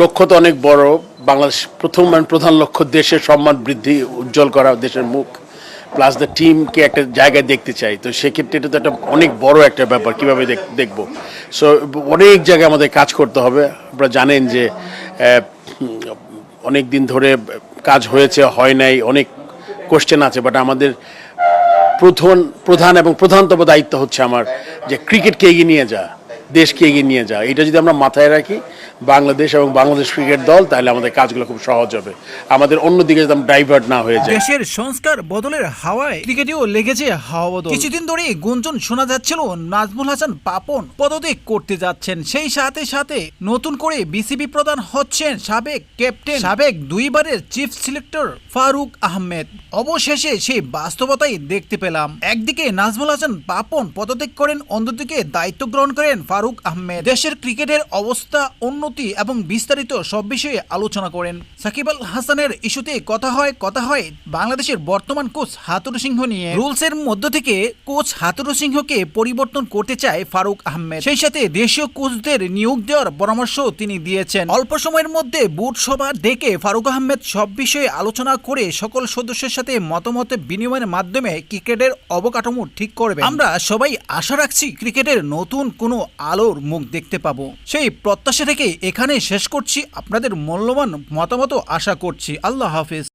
লক্ষ্য তো অনেক বড়। বাংলাদেশ প্রথম মানে প্রধান লক্ষ্য দেশের সম্মান বৃদ্ধি, উজ্জ্বল করা দেশের মুখ প্লাস দ্য টিমকে একটা জায়গায় দেখতে চাই। তো সেক্ষেত্রে এটা তো একটা অনেক বড় একটা ব্যাপার, কীভাবে দেখব? সো অনেক জায়গায় আমাদের কাজ করতে হবে। আপনারা জানেন যে অনেক দিন ধরে কাজ হয়েছে, হয় নাই, অনেক কোশ্চেন আছে বাট আমাদের প্রথম, প্রধান এবং প্রধানতম দায়িত্ব হচ্ছে আমার যে ক্রিকেটকে এগিয়ে নিয়ে যা দেশকে এগিয়ে নিয়ে যা এটা যদি আমরা মাথায় রাখি, বাংলাদেশ এবং বাংলাদেশ ক্রিকেট দল, তাহলে আমাদের কাজগুলো খুব সহজ হবে। আমাদের অন্যদিকে যদি ডাইভার্ট না হয়ে যায় দেশের সংস্কার বদলের হাওয়ায় ক্রিকেটেও লেগেছে হাওয়া বদল। কিছুদিন ধরে গুঞ্জন শোনা যাচ্ছিল নাজমুল হাসান পাপন পদত্যাগ করতে যাচ্ছেন। সেই সাথে সাথে নতুন করে বিসিবি প্রধান হচ্ছেন সাবেক ক্যাপ্টেন, সাবেক দুইবারের চিফ সিলেক্টর ফারুক আহমেদ। অবশেষে সেই বাস্তবতাই দেখতে পেলাম। একদিকে নাজমুল হাসান পাপন পদত্যাগ করেন, অন্যদিকে দায়িত্ব গ্রহণ করেন ফারুক আহমেদ। দেশের ক্রিকেটের অবস্থা, উন্নতি এবং বিস্তারিত সব বিষয়ে আলোচনা করেন। সাকিব আল হাসানের ইস্যুতে কথা হয় কথা হয় বাংলাদেশের বর্তমান কোচ হাতুরু সিংহ নিয়ে। রুলসের মধ্য থেকে কোচ হাতুরু সিংহকে পরিবর্তন করতে চায় ফারুক আহমেদ। সেই সাথে দেশীয় কোচদের নিয়োগ দেওয়ার পরামর্শ তিনি দিয়েছেন। অল্প সময়ের মধ্যে বুট সভা ডেকে ফারুক আহমেদ সব বিষয়ে আলোচনা করে সকল সদস্যের সাথে মতামত বিনিময়ের মাধ্যমে ক্রিকেটের অবকাঠামো ঠিক করবে আমরা সবাই আশা রাখছি ক্রিকেটের নতুন কোনো আলোর মুখ দেখতে পাবো। সেই প্রত্যাশা থেকে এখানে শেষ করছি। আপনাদের মূল্যবান মতামত আশা করছি। আল্লাহ হাফিজ।